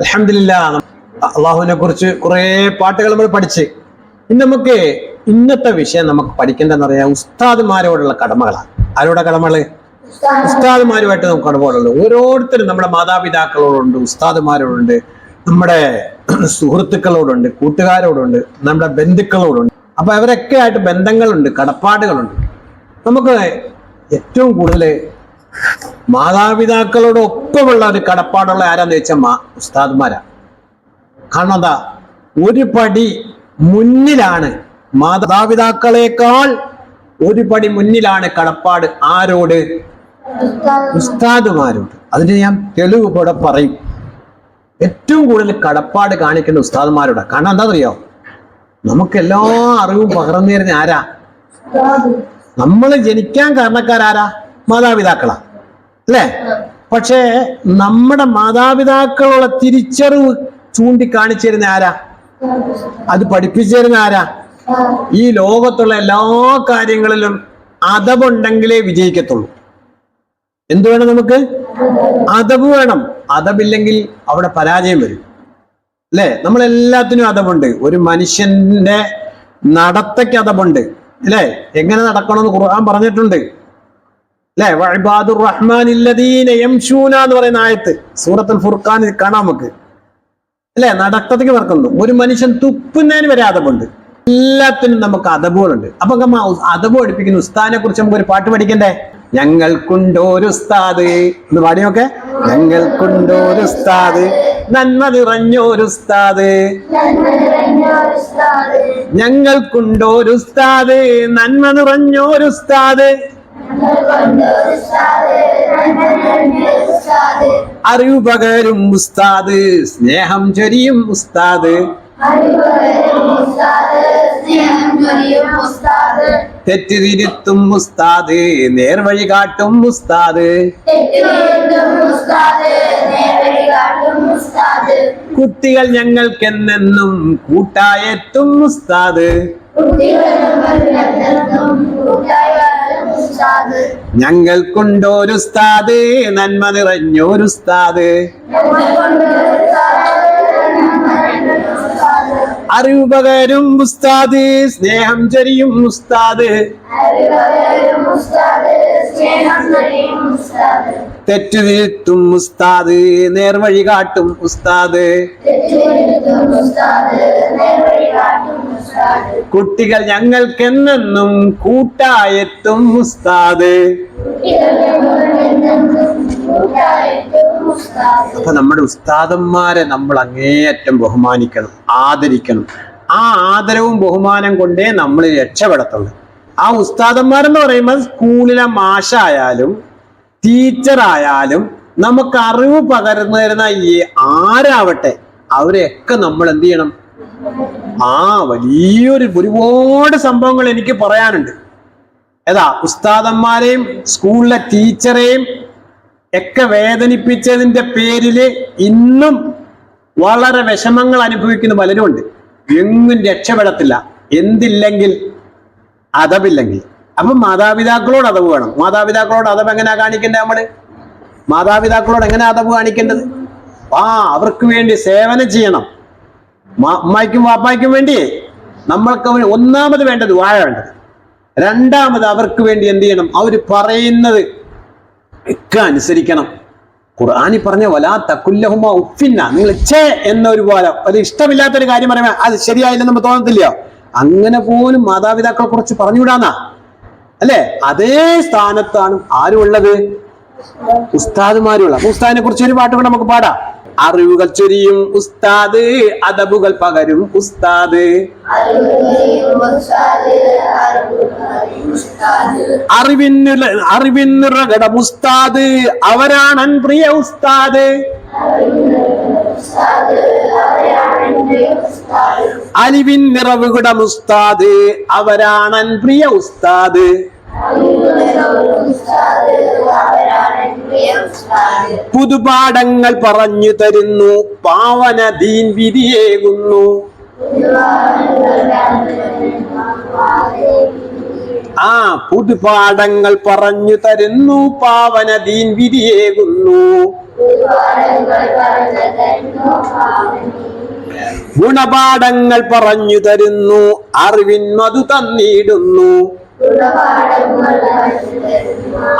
അലഹമില്ല അള്ളാഹുവിനെ കുറിച്ച് കുറെ പാട്ടുകൾ നമ്മൾ പഠിച്ച്. ഇന്ന് നമുക്ക് ഇന്നത്തെ വിഷയം നമുക്ക് പഠിക്കേണ്ടതെന്ന് പറയാം ഉസ്താദ്മാരോടുള്ള കടമകളാണ്. ആരോടെ കടമകൾ? ഉസ്താദ്മാരുമായിട്ട് നമുക്ക് കടമകളുണ്ട് ഓരോരുത്തരും നമ്മുടെ മാതാപിതാക്കളോടുണ്ട് ഉസ്താദ്മാരോടുണ്ട് നമ്മുടെ സുഹൃത്തുക്കളോടുണ്ട് കൂട്ടുകാരോടുണ്ട് നമ്മുടെ ബന്ധുക്കളോടുണ്ട്. അപ്പൊ അവരൊക്കെ ആയിട്ട് ബന്ധങ്ങളുണ്ട് കടപ്പാടുകളുണ്ട്. നമുക്ക് ഏറ്റവും കൂടുതൽ മാതാപിതാക്കളോടൊപ്പമുള്ള ഒരു കടപ്പാടുള്ള ആരാന്ന് വെച്ചാൽ മാ ഉസ്താദ്മാരാ. കാരണം എന്താ? ഒരു പടി മുന്നിലാണ് മാതാപിതാക്കളെക്കാൾ ഒരു പടി മുന്നിലാണ് കടപ്പാട് ആരോട്? ഉസ്താദുമാരോട്. അതിന് ഞാൻ തെളിവ് കൂടെ പറയും. ഏറ്റവും കൂടുതൽ കടപ്പാട് കാണിക്കേണ്ട ഉസ്താദുമാരോടാ. കാരണം എന്താ അറിയോ നമുക്ക് എല്ലാ അറിവും പകർന്നു തരുന്ന ആരാ? നമ്മൾ ജനിക്കാൻ കാരണക്കാരാരാ? മാതാപിതാക്കളാ. അല്ലേ? പക്ഷേ നമ്മുടെ മാതാപിതാക്കളുള്ള തിരിച്ചറിവ് ചൂണ്ടിക്കാണിച്ചു തരുന്ന ആരാ? അത് പഠിപ്പിച്ചു തരുന്ന ആരാ? ഈ ലോകത്തുള്ള എല്ലാ കാര്യങ്ങളിലും അതവുണ്ടെങ്കിലേ വിജയിക്കത്തുള്ളൂ. എന്ത് വേണം നമുക്ക്? അതവ് വേണം. അതവില്ലെങ്കിൽ അവിടെ പരാജയം വരും. അല്ലേ? നമ്മളെല്ലാത്തിനും അതവുണ്ട്. ഒരു മനുഷ്യന്റെ നടത്തയ്ക്ക് അതവുണ്ട്. അല്ലേ? എങ്ങനെ നടക്കണമെന്ന് ഖുർആൻ പറഞ്ഞിട്ടുണ്ട്. അല്ലേ? വഅബാദുർ റഹ്മാൻ ഇല്ലദീന യംശൂന എന്ന് പറയുന്ന ആയത്ത് സൂറത്തുൽ ഫുർഖാനിൽ കാണാം നമുക്ക്. അല്ലെ? നടത്തത്തേക്ക് നടക്കുന്നു ഒരു മനുഷ്യൻ തുപ്പുന്നതിന് വരെ അതപുണ്ട് എല്ലാത്തിനും നമുക്ക് അതപോലുണ്ട് അപ്പൊ അതപ് പഠിപ്പിക്കുന്ന ഉസ്താദിനെ കുറിച്ച് നമുക്ക് ഒരു പാട്ട് പഠിക്കണ്ടേ? ഞങ്ങൾക്കുണ്ടോരു ഉസ്താദ്. എന്ന് പാടിയൊക്കെ. ഞങ്ങൾക്കുണ്ടോരു ഉസ്താദ്. നന്മ നിറഞ്ഞോരു ഉസ്താദ്. ഞങ്ങൾക്കുണ്ടോരു ഉസ്താദ്. നന്മ നിറഞ്ഞോരു ഉസ്താദ്. അറിവ് പകരും ഉസ്താദ് സ്നേഹം ചൊരിയും ഉസ്താദ്. തെറ്റ് തിരുത്തും ഉസ്താദ് നേർവഴി കാട്ടും ഉസ്താദ്. കുട്ടികൾ ഞങ്ങൾക്കെന്നെന്നും കൂട്ടായെത്തും ഉസ്താദ്. ഞങ്ങൾക്കുണ്ടോരു ഉസ്താദ്. നന്മ നിറഞ്ഞോരു ഉസ്താദ്. അറിവ് പകരും ഉസ്താദ് സ്നേഹം ചൊരിയും ഉസ്താദ്. തെറ്റു വീഴ്ത്തും ഉസ്താദ് നേർവഴി കാട്ടും ഉസ്താദ്. കുട്ടികൾ ഞങ്ങൾക്കെന്നെന്നും കൂട്ടായെത്തും ഉസ്താദ്. അപ്പൊ നമ്മുടെ ഉസ്താദന്മാരെ നമ്മൾ അങ്ങേയറ്റം ബഹുമാനിക്കണം ആദരിക്കണം. ആ ആദരവും ബഹുമാനം കൊണ്ടേ നമ്മൾ രക്ഷപ്പെടത്തുള്ളൂ. ആ ഉസ്താദന്മാരെന്ന് പറയുമ്പോൾ സ്കൂളിലെ മാഷായാലും ടീച്ചർ ആയാലും നമുക്ക് അറിവ് പകർന്നു തരുന്ന ആരാവട്ടെ അവരെയൊക്കെ നമ്മൾ എന്ത് ചെയ്യണം? ആ വലിയൊരു ഒരുപാട് സംഭവങ്ങൾ എനിക്ക് പറയാനുണ്ട്. ഏതാ ഉസ്താദന്മാരെയും സ്കൂളിലെ ടീച്ചറെയും ഒക്കെ വേദനിപ്പിച്ചതിന്റെ പേരിൽ ഇന്നും വളരെ വിഷമങ്ങൾ അനുഭവിക്കുന്ന പലരുമുണ്ട്. എങ്ങും രക്ഷപ്പെടത്തില്ല. എന്തില്ലെങ്കിൽ അതവില്ലെങ്കിൽ. അപ്പൊ മാതാപിതാക്കളോട് അതവ് വേണം. മാതാപിതാക്കളോട് അതവ് എങ്ങനെയാ കാണിക്കേണ്ടത് നമ്മൾ? മാതാപിതാക്കളോട് എങ്ങനെ അതവ് കാണിക്കേണ്ടത്? ആ അവർക്ക് വേണ്ടി സേവനം ചെയ്യണം. അമ്മായിക്കും വാപ്പായ്ക്കും വേണ്ടി നമ്മൾക്ക് ഒന്നാമത് വേണ്ടത് വാഴ വേണ്ടത്. രണ്ടാമത് അവർക്ക് വേണ്ടി എന്ത് ചെയ്യണം? അവർ പറയുന്നത് ഒക്കെ അനുസരിക്കണം. ഖുർആാനി പറഞ്ഞ വലാ തക്കുല്ലഹുമ ഉഫിന്ന നിങ്ങൾ ചേ എന്നൊരു പോലെ. ഒരു ഇഷ്ടമില്ലാത്തൊരു കാര്യം പറയുമ്പോൾ അത് ശരിയായില്ലെന്ന് നമ്മൾ തോന്നത്തില്ലയോ? അങ്ങനെ പോലും മാതാപിതാക്കളെ കുറിച്ച് പറഞ്ഞുവിടാന്നാ. അല്ലേ? അതേ സ്ഥാനത്താണ് ആരും ഉള്ളത് ഉസ്താദുമാരുള്ള ഉസ്താദിനെ കുറിച്ച് ഒരു പാട്ട് കൂടെ നമുക്ക് പാടാം. അറിവുകൾ ചൊരിയും ഉസ്താദ് അദബുകൾ പകരും ഉസ്താദ്. അറിവിനുള്ള അറിവിനുറകടം ഉസ്താദ്. അവരാണ് പ്രിയ ഉസ്താദ്. അലിവിൻ നിറവുകുടം ഉസ്താദ്. അവരാണ് പ്രിയ ഉസ്താദ്. പുതുപാഠങ്ങൾ പറഞ്ഞു തരുന്നു. പാവന ദീൻ വിധിയേകുന്നു. ആ പുതുപാഠങ്ങൾ പറഞ്ഞു തരുന്നു. പാവന ദീൻ വിധിയേകുന്നു. ഗുണപാഠങ്ങൾ പറഞ്ഞു തരുന്നു അറിവിൻ മധു തന്നിടുന്നു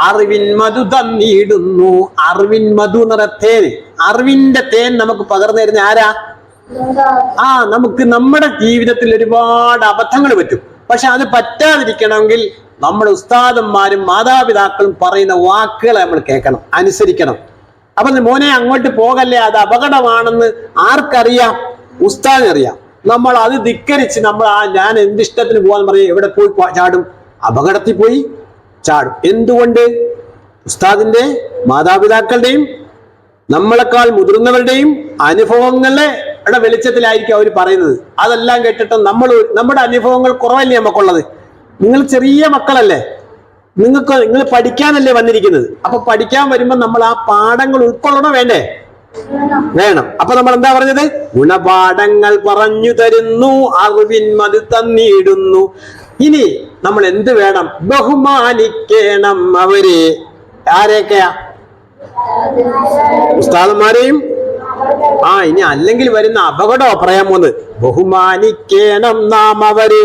അറിവിൻ മധു തന്നിടുന്നു അറിവിൻ മധു നിറ തേൻ. അറിവിന്റെ തേൻ നമുക്ക് പകർന്നു തരുന്ന ആരാ? ആ നമുക്ക് നമ്മുടെ ജീവിതത്തിൽ ഒരുപാട് അബദ്ധങ്ങൾ പറ്റും. പക്ഷെ അത് പറ്റാതിരിക്കണമെങ്കിൽ നമ്മുടെ ഉസ്താദന്മാരും മാതാപിതാക്കളും പറയുന്ന വാക്കുകളെ നമ്മൾ കേൾക്കണം അനുസരിക്കണം. അപ്പൊ മോനെ അങ്ങോട്ട് പോകല്ലേ അത് അപകടമാണെന്ന് ആർക്കറിയാം? ഉസ്താദിനറിയാം. നമ്മൾ അത് ധിക്കരിച്ച് നമ്മൾ ആ ഞാൻ എന്തിഷ്ടത്തിന് പോകാന്ന് പറയും എവിടെ പോയി ചാടും? അപകടത്തിൽ പോയി ചാടും. എന്തുകൊണ്ട്? ഉസ്താദിന്റെ മാതാപിതാക്കളുടെയും നമ്മളെക്കാൾ മുതിർന്നവരുടെയും അനുഭവങ്ങളെ ടെ വെളിച്ചത്തിലായിരിക്കും അവർ പറയുന്നത്. അതെല്ലാം കേട്ടിട്ട് നമ്മൾ നമ്മുടെ അനുഭവങ്ങൾ കുറവല്ലേ നമുക്കുള്ളത്? നിങ്ങൾ ചെറിയ മക്കളല്ലേ? നിങ്ങൾക്ക് നിങ്ങൾ പഠിക്കാനല്ലേ വന്നിരിക്കുന്നത്? അപ്പൊ പഠിക്കാൻ വരുമ്പോൾ നമ്മൾ ആ പാഠങ്ങൾ ഉൾക്കൊള്ളണം വേണ്ടേ? വേണം. അപ്പൊ നമ്മൾ എന്താ പറഞ്ഞത്? ഗുണപാഠങ്ങൾ പറഞ്ഞു തരുന്നു അറിവിൻ മതി തന്നിടുന്നു ഇനി നമ്മൾ എന്ത് വേണം? ബഹുമാനിക്കണം അവരെ. ആരെയൊക്കെയാ? ഉസ്താദന്മാരെയും? ആ ഇനി അല്ലെങ്കിൽ വരുന്ന അപകടമോ പറയാൻ പോകുന്നത് ബഹുമാനിക്കണം നാം അവരെ.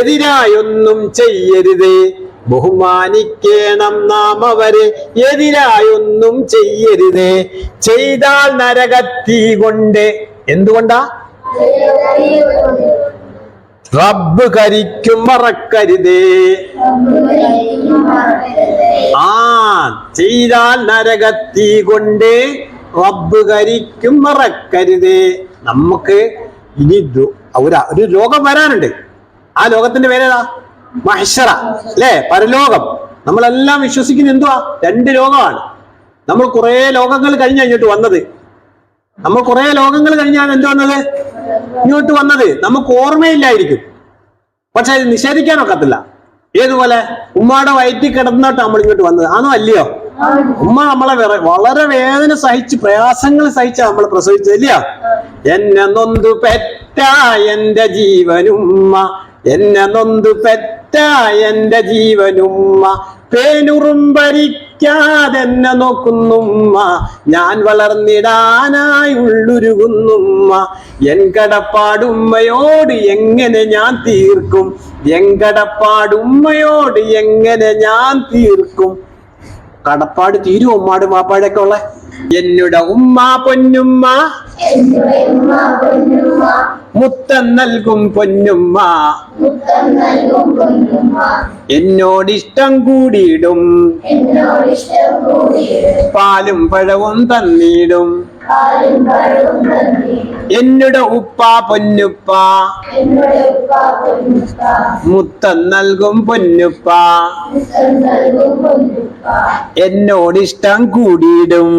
എതിരായൊന്നും ചെയ്യരുതേ. ബഹുമാനിക്കണം നാം അവരെ എതിരായൊന്നും ചെയ്യരുതേ. ചെയ്താൽ നരകത്തീ കൊണ്ട്. എന്തുകൊണ്ടാ? റബ്ബ് കരിക്കും മറക്കരുതേ. ആ ചെയ്താൽ നരകത്തീ കൊണ്ട് റബ്ബ് കരിക്കും മറക്കരുതേ. നമുക്ക് ഇനി ഒരു രോഗം വരാനുണ്ട്. ആ ലോകത്തിന്റെ പേരേതാ മഹ്ഷറ അല്ലേ? പരലോകം. നമ്മളെല്ലാം വിശ്വസിക്കുന്ന എന്തുവാ? രണ്ട് ലോകമാണ്. നമ്മൾ കുറെ ലോകങ്ങൾ കഴിഞ്ഞ് കഴിഞ്ഞിട്ട് വന്നത്. നമ്മൾ കുറെ ലോകങ്ങൾ കഴിഞ്ഞാണ് എന്ത് വന്നത്? ഇങ്ങോട്ട് വന്നത്. നമുക്ക് ഓർമ്മയില്ലായിരിക്കും. പക്ഷെ അത് നിഷേധിക്കാനൊക്കത്തില്ല ഏതുപോലെ ഉമ്മയുടെ വയറ്റിൽ കിടന്നിട്ട് നമ്മൾ ഇങ്ങോട്ട് വന്നത്. ആണോ അല്ലയോ? ഉമ്മ നമ്മളെ വളരെ വേദന സഹിച്ച് പ്രയാസങ്ങൾ സഹിച്ച നമ്മൾ പ്രസവിച്ചത് ഇല്ലയോ എന്നെ നൊന്തു പെറ്റ എന്റെ ജീവനുമ്മ. എന്നെ നൊന്ത് പെറ്റ എന്റെ ജീവനുമ്മ പേനുറും ഭരിക്കാതെന്നെ നോക്കുന്നുമ്മ. ഞാൻ വളർന്നിടാനായി ഉള്ളുരുകുന്നുമ്മ. എൻ കടപ്പാടുമ്മയോട് എങ്ങനെ ഞാൻ തീർക്കും? എൻ കടപ്പാടുമ്മയോട് എങ്ങനെ ഞാൻ തീർക്കും? കടപ്പാട് തീരും ഉമ്മാട് മാപ്പാടൊക്കെ ഉള്ള? എന്നുടെ ഉമ്മ പൊന്നുമ്മ മുത്തം നൽകും പൊന്നുമ്മ. എന്നോടിഷ്ടം കൂടിയിടും. പാലും പഴവും തന്നിടും. എന്നുടെ ഉപ്പ പൊന്നുപ്പ. മുത്തം നൽകും പൊന്നുപ്പ. എന്നോടിഷ്ടം കൂടിയിടും.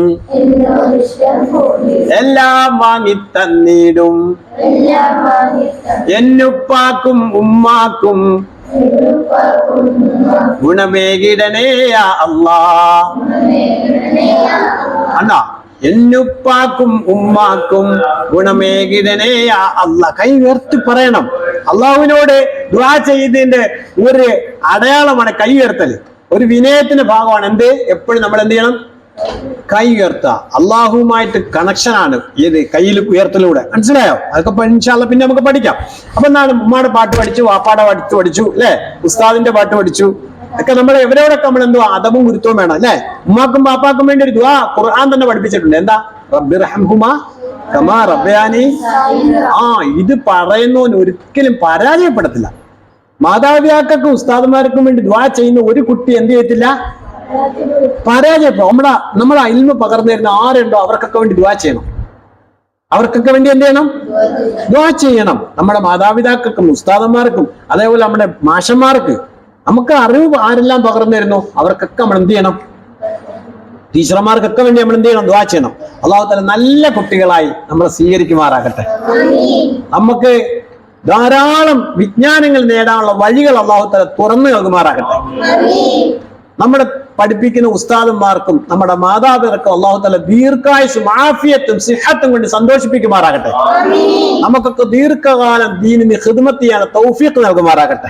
എല്ലാം വാങ്ങി തന്നിടും. എന്നുപ്പാക്കും ഉമ്മാക്കും ഗുണമേകിടനേയാ അല്ലാ അണ്ണാ എന്നുപ്പാക്കും ഉമ്മാക്കും ഗുണമേകിടനേയാ അല്ല കൈ ഉയർത്തി പറയണം. അള്ളാഹുവിനോട് ദ്വാ ചെയ്തതിന്റെ ഒരു അടയാളമാണ് കൈ ഉയർത്തൽ ഒരു വിനയത്തിന്റെ ഭാഗമാണ് എന്ത്? എപ്പോഴും നമ്മൾ എന്ത് ചെയ്യണം? കൈ ഉയർത്തുക. അള്ളാഹുവുമായിട്ട് കണക്ഷനാണ് ഏത്? കയ്യിൽ ഉയർത്തലൂടെ മനസ്സിലായോ? അതൊക്കെ പഠിച്ചാൽ പിന്നെ നമുക്ക് പഠിക്കാം. അപ്പൊ എന്താണ്? ഉമ്മയുടെ പാട്ട് പഠിച്ചു വാപ്പാടെ പാട്ട് പഠിച്ചു അല്ലെ? ഉസ്താദിന്റെ പാട്ട് പഠിച്ചു. ഒക്കെ നമ്മൾ എവരോടൊക്കെ നമ്മൾ എന്തോ അതവും ഗുരുത്വവും വേണം അല്ലെ? ഉമ്മാക്കും പാപ്പാക്കും വേണ്ടി ഒരു ദുവാ ഖുർആൻ തന്നെ പഠിപ്പിച്ചിട്ടുണ്ട്. എന്താ? റബ്ബിർഹംഹുമാ കമാ റബ്ബയാനി. ആ ഇത് പറയുന്നവന് ഒരിക്കലും പരാജയപ്പെടത്തില്ല. മാതാപിതാക്കൾക്കും ഉസ്താദന്മാർക്കും വേണ്ടി ദ്വാ ചെയ്യുന്ന ഒരു കുട്ടി എന്ത് ചെയ്യത്തില്ല പരാജയപ്പെടും. നമ്മുടെ നമ്മളാ അയിൽമ പകർന്നു തരുന്ന ആരുണ്ടോ അവർക്കൊക്കെ വേണ്ടി ദ്വാ ചെയ്യണം. അവർക്കൊക്കെ വേണ്ടി എന്ത് ചെയ്യണം? ദ്വാ ചെയ്യണം. നമ്മുടെ മാതാപിതാക്കൾക്കും ഉസ്താദന്മാർക്കും അതേപോലെ നമ്മുടെ മാഷന്മാർക്ക് നമുക്ക് അറിവ് ആരെല്ലാം പകർന്നു തരുന്നു? അവർക്കൊക്കെ നമ്മൾ എന്ത് ചെയ്യണം? ടീച്ചർമാർക്കൊക്കെ വേണ്ടി നമ്മൾ എന്ത് ചെയ്യണം? ദ്വാ ചെയ്യണം. അള്ളാഹു തല നല്ല കുട്ടികളായി നമ്മളെ സ്വീകരിക്കുമാറാകട്ടെ. നമുക്ക് ധാരാളം വിജ്ഞാനങ്ങൾ നേടാനുള്ള വഴികൾ അള്ളാഹു തല തുറന്നു നൽകുമാറാകട്ടെ. നമ്മുടെ പഠിപ്പിക്കുന്ന ഉസ്താദന്മാർക്കും നമ്മുടെ മാതാപിതാക്കൾക്കും അള്ളാഹു തല ദീർഘായുസും ആഫിയത്തും സിഹത്തും കൊണ്ട് സന്തോഷിപ്പിക്കുമാറാകട്ടെ. നമുക്കൊക്കെ ദീർഘകാലം ദീനിന് ഹിദ്മത്ത് ചെയ്യാൻ തൗഫീഖ് നൽകുമാറാകട്ടെ.